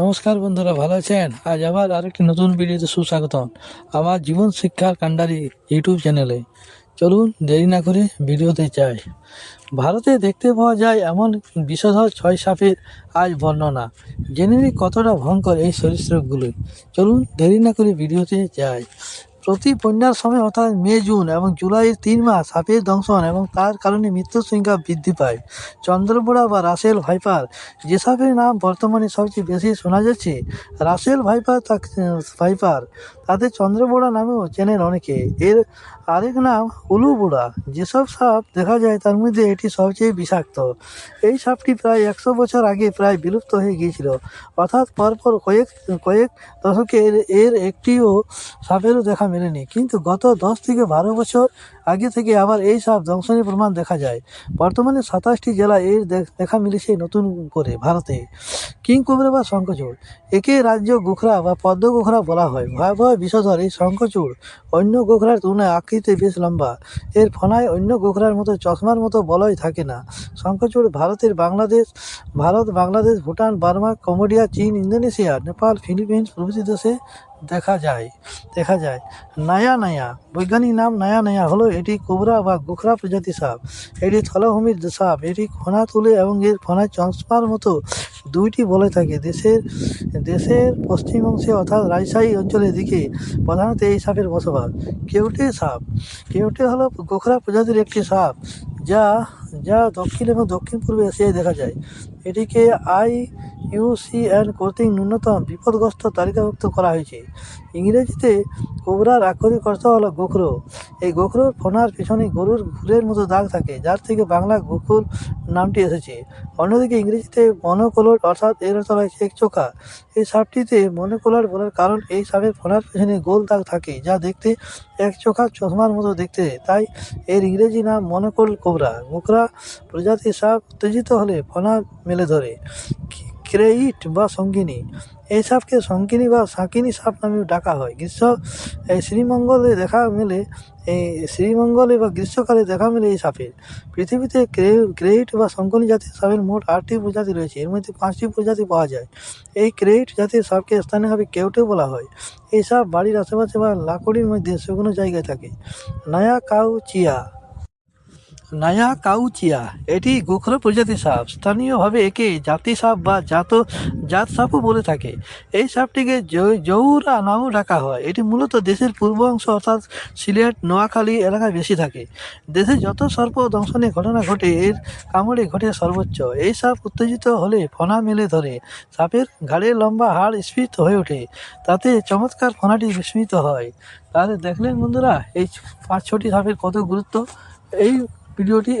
নমস্কার বন্ধুরা, ভালো আছেন? আজ আবার আরেকটি নতুন ভিডিওতে সুস্বাগতম। আমার জীবন শিক্ষার কাণ্ডারি ইউটিউব চ্যানেলে। চলুন দেরি না করে ভিডিওতে চাই ভারতে দেখতে পাওয়া যায় এমন বিষধর ছয় সাপের আজ বর্ণনা। জেনে কতটা ভয়ঙ্কর এই সরীসৃপগুলো। চলুন দেরি না করে ভিডিওতে যাই। প্রতি বন্যার সময় অর্থাৎ মে, জুন এবং জুলাইয়ের তিন মাস সাপের দংশন এবং তার কারণে মৃত্যুর সংখ্যা বৃদ্ধি পায়। চন্দ্রবোড়া বা রাসেল ভাইপার যে সাপের নাম বর্তমানে সবচেয়ে বেশি শোনা যাচ্ছে, রাসেল ভাইপার ভাইপার, তাদের চন্দ্রবোড়া নামেও চেনেন অনেকে। এর আরেক নাম উলুবোড়া। যেসব সাপ দেখা যায় তার মধ্যে এটি সবচেয়ে বিষাক্ত। এই সাপটি প্রায় একশো বছর আগে প্রায় বিলুপ্ত হয়ে গিয়েছিল। অর্থাৎ পরপর কয়েক কয়েক দশকের এর একটিও সাপেরও দেখা মেলেনি। কিন্তু গত দশ থেকে বারো বছর আগে থেকে আবার এই সাপ দংশনের প্রমাণ দেখা যায়। বর্তমানে সাতাশটি জেলায় এর দেখ- মিলেছে নতুন করে ভারতে। কিং কোবরা বা শঙ্খচূড়। একে রাজ্য গোখরা বা পদ্ম গোখরা বলা হয়। ভয়াবহ বিষধর এই শঙ্খচূড় অন্য গোখরার তুলনায় আকৃতি বেশ লম্বা। এর ফনায় অন্য গোখরার মতো চশমার মতো বলয় থাকে না। শঙ্খচূড় ভারতের বাংলাদেশ, ভারত, বাংলাদেশ, ভুটান, বার্মা, কম্বোডিয়া, চীন, ইন্দোনেশিয়া, নেপাল, ফিলিপিন্স প্রভৃতি দেশে দেখা যায়। দেখা যায়। নায়া নায়া। বৈজ্ঞানিক নাম নায়া নায়া হলো এটি কোবরা বা গোখরা প্রজাতি সাপ। এটি থলাভূমির সাপ। এটি খোনা তুলে এবং এর খোনা চশমার মতো দুইটি বলে থাকে। দেশের দেশের পশ্চিম অংশে অর্থাৎ রাজশাহী অঞ্চলের দিকে প্রধানত এই সাপের বসবাস। কেউটে সাপ। কেউটে হলো গোখরা প্রজাতির একটি সাপ, যা যা দক্ষিণ এবং দক্ষিণ পূর্ব এশিয়ায় দেখা যায়। এটিকে আই ইউসিএন কর্তৃক ন্যূনতম বিপদগ্রস্ত তালিকাভুক্ত করা হয়েছে। ইংরেজিতে কোবরার আক্ষরিক অর্থ হলো গোখরো। এই গোখরোর ফোনার পিছনে গরুর ঘুরের মতো দাগ থাকে, যার থেকে বাংলা গোকুল নামটি এসেছে। অন্যদিকে ইংরেজিতে মনোকোলট অর্থাৎ এর অর্থ হয় এক চোখা। এই সাপটিতে মনোকোলার বলার কারণ এই সাপের ফোনার পিছনে গোল দাগ থাকে, যা দেখতে এক চোখা চশমার মতো দেখতে। তাই এর ইংরেজি নাম মনোকোল কোবরা। গোখরা প্রজাতির সাপ উত্তেজিত হলে ফনা মেলে ধরে। ক্রেইট বা সঙ্গিনী। এই সাপকে সঙ্গিনী বা সাঁকিনী সাপ নামেও ডাকা হয়। গ্রীষ্ম, এই শ্রীমঙ্গলে দেখা মেলে, এই শ্রীমঙ্গলে বা গ্রীষ্মকালে দেখা মেলে এই সাপের। পৃথিবীতে ক্রে- ক্রেইট বা শঙ্কনী জাতির সাপের মোট আটটি প্রজাতি রয়েছে। এর মধ্যে পাঁচটি প্রজাতি পাওয়া যায়। এই ক্রেইট জাতির সাপকে স্থানীয়ভাবে কেউটে বলা হয়। এই সাপ বাড়ির আশেপাশে বা লাকড়ির মধ্যে শুকনো জায়গায় থাকে। নয়া কাউ চিয়া নায়া কাউচিয়া, এটি গোখরো প্রজাতির সাপ। স্থানীয়ভাবে একে জাতি সাপ বা জাত জাত সাপও বলে থাকে। এই সাপটিকে জৌরা নামও ডাকা হয়। এটি মূলত দেশের পূর্ব অংশ অর্থাৎ সিলেট, নোয়াখালী এলাকায় বেশি থাকে। দেশে যত সর্প দংশনের ঘটনা ঘটে, এর কামড়ে ঘটে সর্বোচ্চ। এই সাপ উত্তেজিত হলে ফনা মেলে ধরে। সাপের ঘাড়ের লম্বা হাড় স্ফীত হয়ে ওঠে। তাতে চমৎকার ফনাটি বিস্মিত হয়। তাহলে দেখলেন বন্ধুরা, এই পাঁচ ছটি সাপের কত গুরুত্ব? এই ভিডিওটি